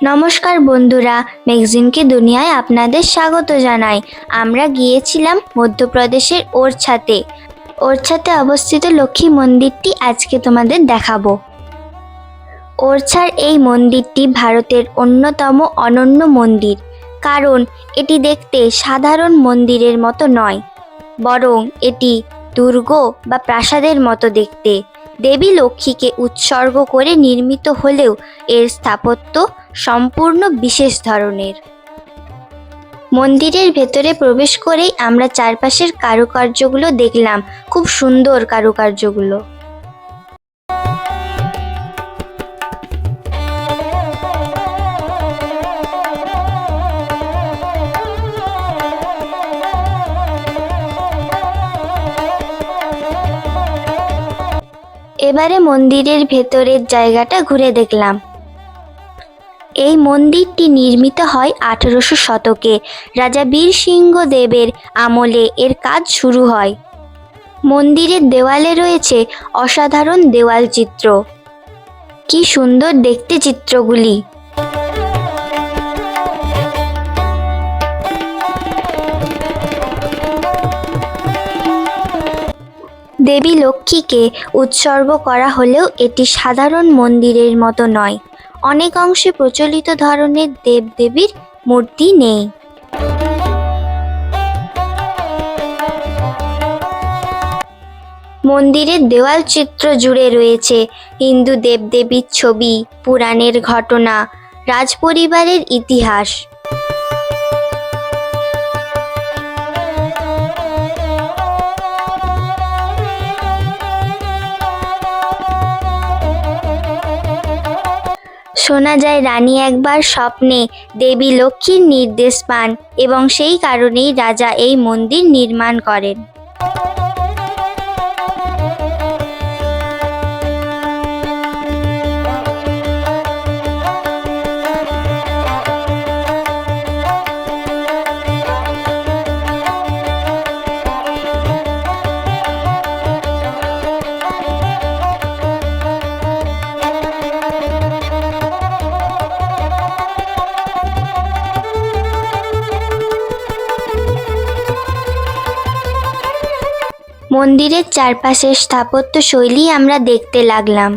নমস্কার বন্ধুরা, ম্যাগজিনকে দুনিয়ায় আপনাদের স্বাগত জানাই। আমরা গিয়েছিলাম মধ্যপ্রদেশের ওরছাতে। ওরছাতে অবস্থিত লক্ষ্মী মন্দিরটি আজকে তোমাদের দেখাবো। ওরছার এই মন্দিরটি ভারতের অন্যতম অনন্য মন্দির, কারণ এটি দেখতে সাধারণ মন্দিরের মতো নয়, বরং এটি দুর্গ বা প্রাসাদের মতো দেখতে। দেবী লক্ষ্মীকে উৎসর্গ করে নির্মিত হলেও এর স্থাপত্য সম্পূর্ণ বিশেষ ধরনের। মন্দিরের ভেতরে প্রবেশ করেই আমরা চারপাশের কারুকার্যগুলো দেখলাম, খুব সুন্দর কারুকার্যগুলো। এবারে মন্দিরের ভেতরের জায়গাটা ঘুরে দেখলাম। এই মন্দিরটি নির্মিত হয় আঠেরোশো শতকে। রাজা বীর সিংহ দেবের আমলে এর কাজ শুরু হয়। মন্দিরের দেওয়ালে রয়েছে অসাধারণ দেওয়াল চিত্র। কি সুন্দর দেখতে চিত্রগুলি। দেবী লক্ষ্মীকে উৎসর্গ করা হলেও এটি সাধারণ মন্দিরের মতো নয়। অনেক অংশে প্রচলিত ধরনের দেবদেবীর মূর্তি নেই। মন্দিরের দেওয়াল চিত্র জুড়ে রয়েছে হিন্দু দেবদেবীর ছবি, পুরাণের ঘটনা, রাজপরিবারের ইতিহাস। শোনা যায় রানী একবার স্বপ্নে দেবী লক্ষ্মীর নির্দেশ পান এবং সেই কারণেই রাজা এই মন্দির নির্মাণ করেন। মন্দিরের চারপাশের স্থাপত্য শৈলী আমরা দেখতে লাগলাম।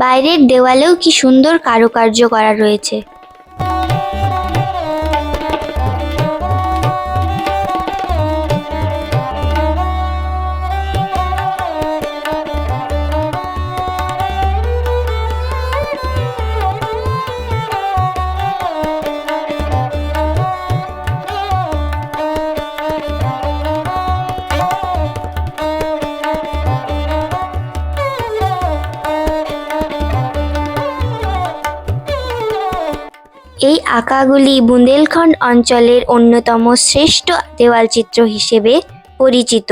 বাইরের দেওয়ালেও কি সুন্দর কারুকার্য করা রয়েছে। এই আঁকাগুলি বুন্দেলখণ্ড অঞ্চলের অন্যতম শ্রেষ্ঠ দেওয়ালচিত্র হিসেবে পরিচিত।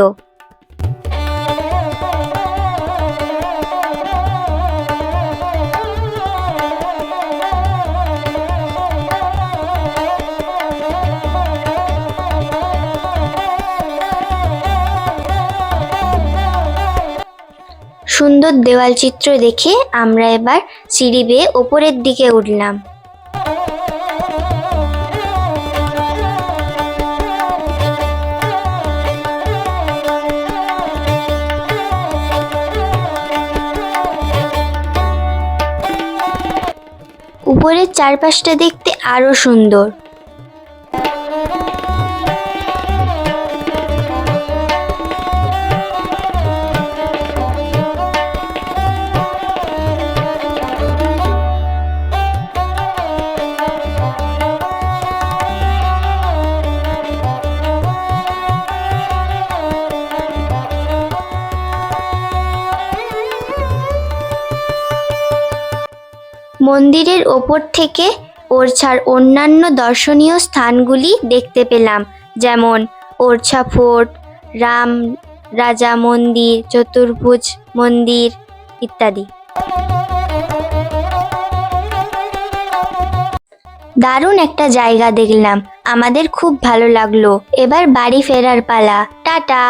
সুন্দর দেওয়াল চিত্র দেখে আমরা এবার সিঁড়ি বেয়ে ওপরের দিকে উঠলাম। উপরের চারপাশটা দেখতে আরও সুন্দর। মন্দিরের ওপর থেকে ওরছার অন্যান্য দর্শনীয় স্থানগুলি দেখতে পেলাম, যেমন ওরছা ফোর্ট, রাম, রাজা মন্দির, চতুর্ভুজ মন্দির ইত্যাদি। দারুণ একটা জায়গা দেখলাম, আমাদের খুব ভালো লাগল। এবার বাড়ি ফেরার পালা। টাটা!